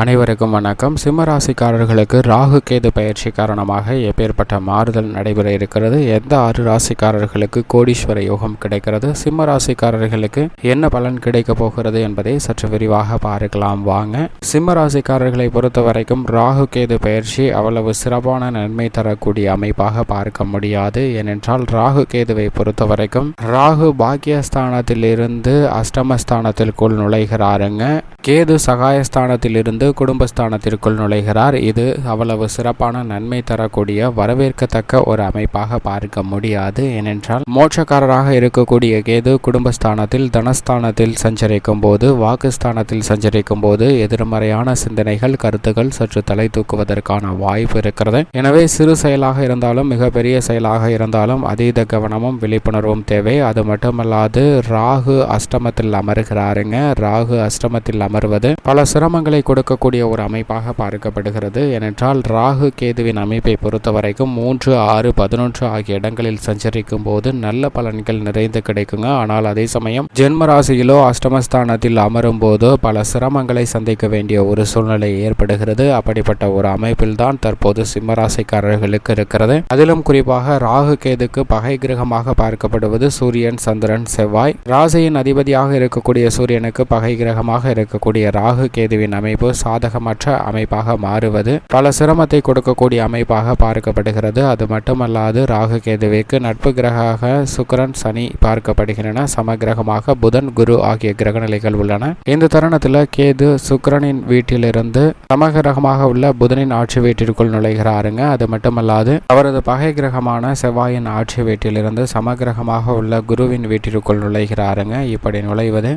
அனைவருக்கும் வணக்கம். சிம்மராசிக்காரர்களுக்கு ராகு கேது பயிற்சி காரணமாக எப்பேற்பட்ட மாறுதல் நடைபெற இருக்கிறது? எந்த ஆறு ராசிக்காரர்களுக்கு கோடீஸ்வர யோகம் கிடைக்கிறது? சிம்ம ராசிக்காரர்களுக்கு என்ன பலன் கிடைக்க போகிறது என்பதை சற்று விரிவாக பார்க்கலாம். வாங்க. சிம்ம ராசிக்காரர்களை பொறுத்த வரைக்கும் ராகு கேது பயிற்சி அவ்வளவு சிறப்பான நன்மை தரக்கூடிய அமைப்பாக பார்க்க முடியாது. ஏனென்றால் ராகு கேதுவை பொறுத்த வரைக்கும் ராகு பாக்கியஸ்தானத்திலிருந்து அஷ்டமஸ்தானத்திற்குள் நுழைகிறாருங்க. கேது சகாயஸ்தானத்திலிருந்து குடும்பஸ்தானத்திற்குள் நுழைகிறார். இது அவ்வளவு சிறப்பான நன்மை தரக்கூடிய வரவேற்கத்தக்க ஒரு அமைப்பாக பார்க்க முடியாது. ஏனென்றால் மோட்சக்காரராக இருக்கக்கூடிய கேது குடும்பஸ்தானத்தில் தனஸ்தானத்தில் சஞ்சரிக்கும் போது வாக்குஸ்தானத்தில் சஞ்சரிக்கும் போது எதிர்மறையான சிந்தனைகள் கருத்துக்கள் சற்று தலை தூக்குவதற்கான வாய்ப்பு இருக்கிறது. எனவே சிறு செயலாக இருந்தாலும் மிகப்பெரிய செயலாக இருந்தாலும் அதீத கவனமும் விழிப்புணர்வும் தேவை. அது மட்டுமல்லாது ராகு அஷ்டமத்தில் அமர்கிறாருங்க. ராகு அஷ்டமத்தில் அமர்வது பல சிரமங்களை கொடுக்கக்கூடிய ஒரு அமைப்பாக பார்க்கப்படுகிறது. ஏனென்றால் ராகு கேதுவின் அமைப்பை பொறுத்த வரைக்கும் மூன்று ஆறு பதினொன்று ஆகிய இடங்களில் சஞ்சரிக்கும் போது நல்ல பலன்கள் நிறைந்து கிடைக்குங்க. ஆனால் அதே சமயம் ஜென்ம ராசியிலோ அஷ்டமஸ்தானத்தில் அமரும் போதோ பல சிரமங்களை சந்திக்க வேண்டிய ஒரு சூழ்நிலை ஏற்படுகிறது. அப்படிப்பட்ட ஒரு அமைப்பில் தான் தற்போது சிம்மராசிக்காரர்களுக்கு இருக்கிறது. அதிலும் குறிப்பாக ராகு கேதுக்கு பகை கிரகமாக பார்க்கப்படுவது சூரியன் சந்திரன் செவ்வாய். ராசியின் அதிபதியாக இருக்கக்கூடிய சூரியனுக்கு பகை கிரகமாக இருக்கக்கூடிய ராகு கேதுவின் அமைப்பு சாதகமற்ற அமைப்பாக மாறுவது. பல சிரமத்தை கொடுக்கக்கூடிய அமைப்பாக பார்க்கப்படுகிறது. அது மட்டுமல்லாது ராகு கேதுவிற்கு நட்பு கிரகாக சுக்கரன் சனி பார்க்கப்படுகின்றன. சமகிரகமாக புதன் குரு ஆகிய கிரகநிலைகள் உள்ளன. இந்த தருணத்தில் கேது சுக்கரனின் வீட்டிலிருந்து சமகிரகமாக உள்ள புதனின் ஆட்சி வீட்டிற்குள் நுழைகிறாருங்க. அது மட்டுமல்லாது அவரது பகை கிரகமான செவ்வாயின் ஆட்சி வீட்டிலிருந்து சமகிரகமாக உள்ள குருவின் வீட்டிற்குள் நுழைகிறாருங்க. இப்படி நுழைவது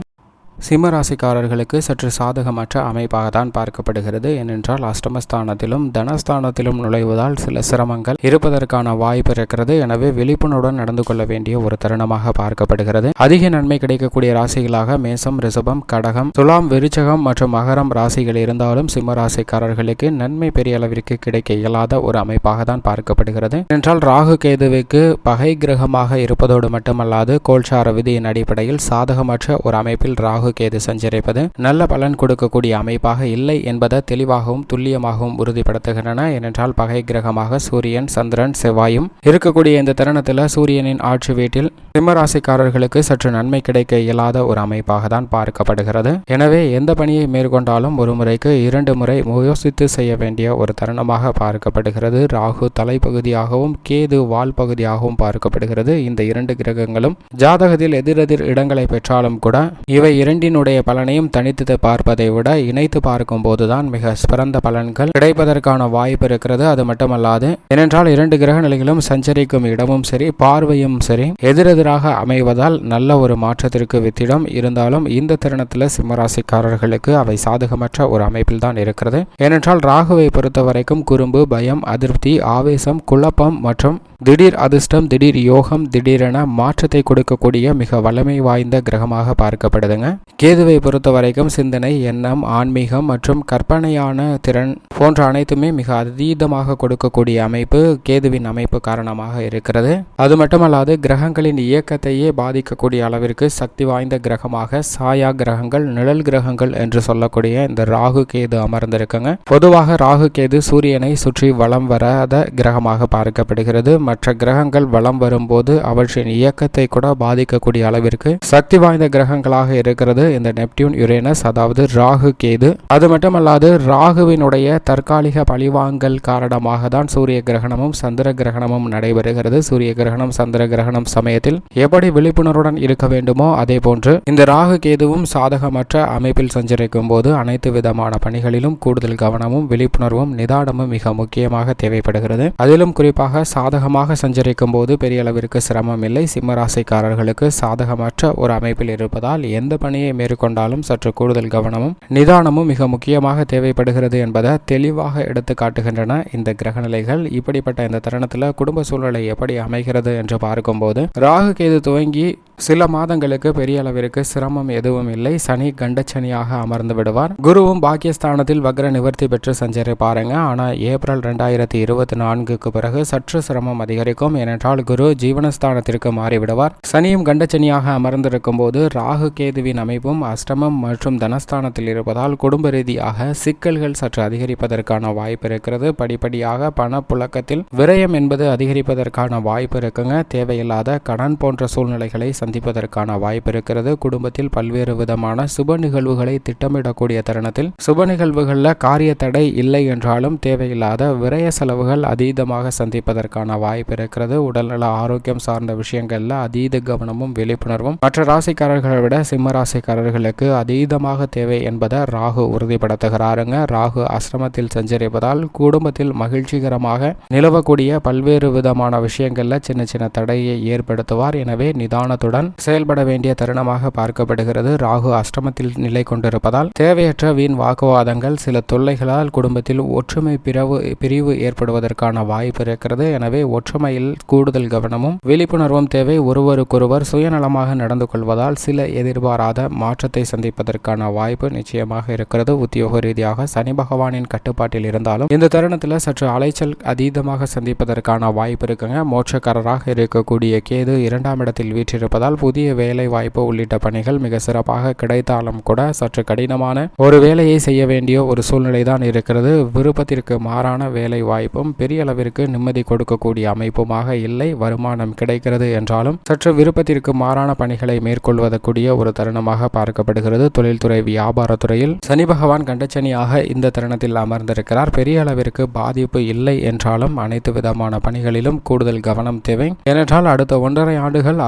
சிம்மராசிக்காரர்களுக்கு சற்று சாதகமற்ற அமைப்பாக தான் பார்க்கப்படுகிறது. ஏனென்றால் அஷ்டமஸ்தானத்திலும் தனஸ்தானத்திலும் நுழைவதால் சில சிரமங்கள் இருப்பதற்கான வாய்ப்பு இருக்கிறது. எனவே விழிப்புணர்வுடன் நடந்து கொள்ள வேண்டிய ஒரு தருணமாக பார்க்கப்படுகிறது. அதிக நன்மை கிடைக்கக்கூடிய ராசிகளாக மேசம் ரிஷபம் கடகம் துலாம் விருச்சகம் மற்றும் மகரம் ராசிகள் இருந்தாலும் சிம்ம ராசிக்காரர்களுக்கு நன்மை பெரிய அளவிற்கு கிடைக்க இயலாத ஒரு அமைப்பாக தான் பார்க்கப்படுகிறது. என்றால் ராகு கேதுவுக்கு பகை கிரகமாக இருப்பதோடு மட்டுமல்லாது கோல்சார விதியின் அடிப்படையில் சாதகமற்ற ஒரு அமைப்பில் ராகு கேது சஞ்சரிப்பது? நல்ல பலன் கொடுக்கக்கூடிய அமைப்பாக இல்லை என்பதை தெளிவாகவும் துல்லியமாகவும் உறுதிப்படுத்துகின்றன. ஏனென்றால் பகை கிரகமாக சூரியன் சந்திரன் செவ்வாயும் இருக்கக்கூடிய இந்த தருணத்தில் சூரியனின் ஆட்சி வீட்டில் சிம்மராசிக்காரர்களுக்கு சற்று நன்மை கிடைக்க இயலாத ஒரு அமைப்பாக தான் பார்க்கப்படுகிறது. எனவே எந்த பணியை மேற்கொண்டாலும் ஒரு முறைக்கு இரண்டு முறை யோசித்து செய்ய வேண்டிய ஒரு தருணமாக பார்க்கப்படுகிறது. ராகு தலைப்பகுதியாகவும் கேது வால் பகுதியாகவும் பார்க்கப்படுகிறது. இந்த இரண்டு கிரகங்களும் ஜாதகத்தில் எதிரெதிர் இடங்களை பெற்றாலும் கூட இவை இரண்டு இரண்டினுடைய பலனையும் தனித்து பார்ப்பதை விட இணைத்து பார்க்கும்போது தான் மிக சிறந்த பலன்கள் கிடைப்பதற்கான வாய்ப்பு இருக்கிறது. அது மட்டுமல்லாது ஏனென்றால் இரண்டு கிரக நிலைகளும் சஞ்சரிக்கும் இடமும் சரி பார்வையும் சரி எதிரெதிராக அமைவதால் நல்ல ஒரு மாற்றத்திற்கு வித்திடம் இருந்தாலும் இந்த தருணத்தில் சிம்மராசிக்காரர்களுக்கு அவை சாதகமற்ற ஒரு அமைப்பில் தான் இருக்கிறது. ஏனென்றால் ராகுவை பொறுத்த வரைக்கும் குறும்பு பயம் அதிருப்தி ஆவேசம் குழப்பம் மற்றும் திடீர் அதிர்ஷ்டம் திடீர் யோகம் திடீரென மாற்றத்தை கொடுக்கக்கூடிய மிக வலிமை வாய்ந்த கிரகமாக பார்க்கப்படுதுங்க. கேதுவை பொறுத்த வரைக்கும் சிந்தனை எண்ணம் ஆன்மீகம் மற்றும் கற்பனையான திறன் போன்ற அனைத்துமே மிக அதீதமாக கொடுக்கக்கூடிய அமைப்பு கேதுவின் அமைப்பு காரணமாக இருக்கிறது. அது மட்டுமல்லாது கிரகங்களின் இயக்கத்தையே பாதிக்கக்கூடிய அளவிற்கு சக்தி வாய்ந்த கிரகமாக சாயா கிரகங்கள் நிழல் கிரகங்கள் என்று சொல்லக்கூடிய இந்த ராகு கேது அமர்ந்திருக்குங்க. பொதுவாக ராகு கேது சூரியனை சுற்றி வலம் வராத கிரகமாக பார்க்கப்படுகிறது. மற்ற கிரகங்கள் வலம் வரும்போது அவற்றின் இயக்கத்தை கூட பாதிக்கக்கூடிய அளவிற்கு சக்தி வாய்ந்த கிரகங்களாக இருக்கிறது. இந்த நெப்டியூன் யுரேனஸ் அதாவது ராகு கேது. அது மட்டுமல்லாது ராகுவினுடைய தற்காலிக பழிவாங்கல் காரணமாக தான் சூரிய கிரகணமும் சந்திர கிரகணமும் நடைபெறுகிறது. சூரிய கிரகணம் சந்திர கிரகணம் சமயத்தில் எப்படி விழிப்புணர்வுடன் இருக்க வேண்டுமோ அதே போன்று இந்த ராகு கேதுவும் சாதகமற்ற அமைப்பில் சஞ்சரிக்கும் போது அனைத்து விதமான பணிகளிலும் கூடுதல் கவனமும் விழிப்புணர்வும் நிதானமும் மிக முக்கியமாக தேவைப்படுகிறது. அதிலும் குறிப்பாக சாதகமாக சஞ்சரிக்கும் போது பெரிய அளவிற்கு சிரமம் இல்லை. சிம்மராசிக்காரர்களுக்கு சாதகமற்ற ஒரு அமைப்பில் இருப்பதால் எந்த பணி பணியை மேற்கொண்டாலும் சற்று கூடுதல் கவனமும் நிதானமும் மிக முக்கியமாக தேவைப்படுகிறது என்பதை தெளிவாக எடுத்து காட்டுகின்றன இந்த கிரகநிலைகள். இப்படிப்பட்ட இந்த தருணத்தில் குடும்ப சூழ்நிலை எப்படி அமைகிறது என்று பார்க்கும்போது ராகு கேது துவங்கி சில மாதங்களுக்கு பெரிய அளவிற்கு சிரமம் எதுவும் இல்லை. சனி கண்டச்சனியாக அமர்ந்து விடுவார். குருவும் பாக்கியஸ்தானத்தில் வக்ர நிவர்த்தி பெற்று சஞ்சரிப்பாருங்க. ஆனால் ஏப்ரல் ரெண்டாயிரத்தி இருபத்தி நான்குக்கு பிறகு சற்று சிரமம் அதிகரிக்கும். ஏனென்றால் குரு ஜீவனஸ்தானத்திற்கு மாறிவிடுவார். சனியும் கண்டச்சனியாக அமர்ந்திருக்கும் போது ராகு கேதுவின் அமைப்பும் அஷ்டமம் மற்றும் தனஸ்தானத்தில் இருப்பதால் குடும்ப ரீதியாக சிக்கல்கள் சற்று அதிகரிப்பதற்கான வாய்ப்பு இருக்கிறது. படிப்படியாக பணப்புழக்கத்தில் விரயம் என்பது அதிகரிப்பதற்கான வாய்ப்பு இருக்குங்க. தேவையில்லாத கடன் போன்ற சூழ்நிலைகளை சந்திப்பதற்கான வாய்ப்பு இருக்கிறது. குடும்பத்தில் பல்வேறு விதமான சுப நிகழ்வுகளை திட்டமிடக்கூடிய தருணத்தில் சுப நிகழ்வுகளில் காரிய தடை இல்லை என்றாலும் தேவையில்லாத விரய செலவுகள் அதீதமாக சந்திப்பதற்கான வாய்ப்பு இருக்கிறது. உடல்நல ஆரோக்கியம் சார்ந்த விஷயங்களில் அதீத கவனமும் விழிப்புணர்வும் மற்ற ராசிக்காரர்களை விட சிம்ம ராசிக்காரர்களுக்கு அதீதமாக தேவை என்பதை ராகு உறுதிப்படுத்துகிறாருங்க. ராகு அசிரமத்தில் சஞ்சரிப்பதால் குடும்பத்தில் மகிழ்ச்சிகரமாக நிலவக்கூடிய பல்வேறு விதமான விஷயங்களில் சின்ன சின்ன தடையை ஏற்படுத்துவார். எனவே நிதானத்துடன் செயல்பட வேண்டிய தருணமாக பார்க்கப்படுகிறது. ராகு அஷ்டமத்தில் நிலை கொண்டிருப்பதால் தேவையற்ற வீண் வாக்குவாதங்கள் சில தொல்லைகளால் குடும்பத்தில் ஒற்றுமை பிறவு பிரிவு ஏற்படுவதற்கான வாய்ப்பு இருக்கிறது. எனவே ஒற்றுமையில் கூடுதல் கவனமும் விழிப்புணர்வும் தேவை. ஒருவருக்கொருவர் சுயநலமாக நடந்து கொள்வதால் சில எதிர்பாராத மாற்றத்தை சந்திப்பதற்கான வாய்ப்பு நிச்சயமாக இருக்கிறது. உத்தியோக ரீதியாக சனி பகவானின் கட்டுப்பாட்டில் இருந்தாலும் இந்த தருணத்தில் சற்று அலைச்சல் அதீதமாக சந்திப்பதற்கான வாய்ப்பு இருக்குங்க. மோட்சக்காரராக இருக்கக்கூடிய கேது இரண்டாம் இடத்தில் வீற்றிருப்பதால் புதிய வேலை வாய்ப்பு உள்ளிட்ட பணிகள் மிக சிறப்பாக கிடைத்தாலும் கூட சற்று கடினமான ஒரு வேலையை செய்ய வேண்டிய ஒரு சூழ்நிலை தான் இருக்கிறது. விருப்பத்திற்கு மாறான வேலை வாய்ப்பும் பெரிய அளவிற்கு நிம்மதி கொடுக்கக்கூடிய அமைப்புமாக இல்லை வருமானம் கிடைக்கிறது என்றாலும் சற்று விருப்பத்திற்கு மாறான பணிகளை மேற்கொள்வதற்குரிய ஒரு தருணமாக பார்க்கப்படுகிறது. தொழில்துறை வியாபாரத்துறையில் சனி பகவான் கண்டச்சனியாக இந்த தருணத்தில் அமர்ந்திருக்கிறார். பெரிய அளவிற்கு பாதிப்பு இல்லை என்றாலும் அனைத்து விதமான பணிகளிலும் கூடுதல் கவனம் தேவை. ஏனென்றால் அடுத்த ஒன்றரை ஆண்டுகள்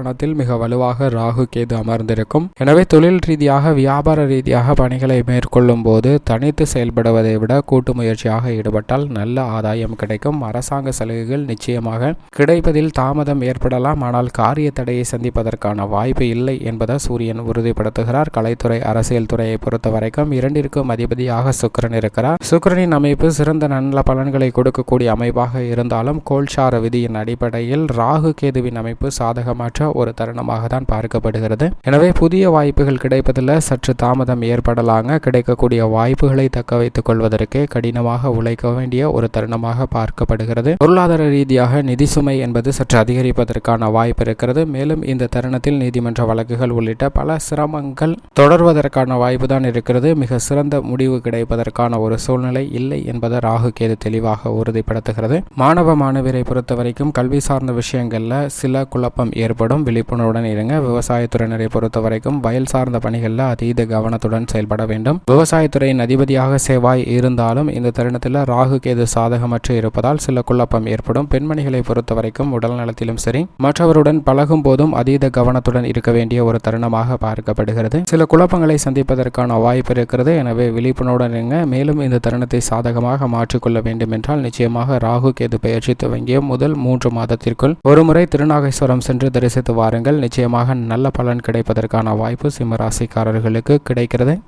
ஸ்தானத்தில் மிக வலுவாக ராகு கேது அமர்ந்திருக்கும். எனவே தொழில் ரீதியாக வியாபார ரீதியாக பணிகளை மேற்கொள்ளும் போது தனித்து செயல்படுவதை விட கூட்டு முயற்சியாக ஈடுபட்டால் நல்ல ஆதாயம் கிடைக்கும். அரசாங்க சலுகைகள் நிச்சயமாக கிடைப்பதில் தாமதம் ஏற்படலாம். ஆனால் காரிய தடையை சந்திப்பதற்கான வாய்ப்பு இல்லை என்பதை சூரியன் உறுதிப்படுத்துகிறார். கலைத்துறை அரசியல் துறையை பொறுத்த வரைக்கும் இரண்டிற்கும் அதிபதியாக சுக்கரன் இருக்கிறார். சுக்கரனின் அமைப்பு சிறந்த நல்ல பலன்களை கொடுக்கக்கூடிய அமைப்பாக இருந்தாலும் கோல்சார விதியின் அடிப்படையில் ராகு கேதுவின் அமைப்பு சாதகமற்ற ஒரு தருணமாக தான் பார்க்கப்படுகிறது. எனவே புதிய வாய்ப்புகள் கிடைப்பதில் சற்று தாமதம் ஏற்படலாங்க. கிடைக்கக்கூடிய வாய்ப்புகளை தக்க வைத்துக் கொள்வதற்கு கடினமாக உழைக்க வேண்டிய ஒரு தருணமாக பார்க்கப்படுகிறது. பொருளாதார ரீதியாக நிதி சுமை என்பது சற்று அதிகரிப்பதற்கான வாய்ப்பு இருக்கிறது. மேலும் இந்த தருணத்தில் நீதிமன்ற வழக்குகள் உள்ளிட்ட பல சிரமங்கள் தொடர்வதற்கான வாய்ப்பு தான் இருக்கிறது. மிக சிறந்த முடிவு கிடைப்பதற்கான ஒரு சூழ்நிலை இல்லை என்பதை ராகு கேது தெளிவாக உறுதிப்படுத்துகிறது. மாணவ மாணவியரை பொறுத்த வரைக்கும் கல்வி சார்ந்த விஷயங்கள்ல சில குழப்பம் ஏற்படும். விழிப்புணர்வுடன் இருங்க. விவசாயத்துறையினரை பொறுத்த வரைக்கும் வயல் சார்ந்த பணிகளில் அதீத கவனத்துடன் செயல்பட வேண்டும். விவசாயத்துறையின் அதிபதியாக செவ்வாய் இருந்தாலும் இந்த தருணத்தில் ராகு கேது சாதகமற்று இருப்பதால் சில குழப்பம் ஏற்படும். பெண்மணிகளை பொறுத்த வரைக்கும் உடல் நலத்திலும் சரி மற்றவருடன் பழகும் போதும் அதீத கவனத்துடன் இருக்க வேண்டிய ஒரு தருணமாக பார்க்கப்படுகிறது. சில குழப்பங்களை சந்திப்பதற்கான வாய்ப்பு இருக்கிறது. எனவே விழிப்புணர்வுடன் இருங்க. மேலும் இந்த தருணத்தை சாதகமாக மாற்றிக்கொள்ள வேண்டும் என்றால் நிச்சயமாக ராகு கேது பயிற்சி துவங்கிய முதல் மூன்று மாதத்திற்குள் ஒருமுறை திருநாகேஸ்வரம் சென்று தரிசித்து வாருங்கள். நிச்சயமாக நல்ல பலன் கிடைப்பதற்கான வாய்ப்பு சிம்மராசிக்காரர்களுக்கு கிடைக்கிறது.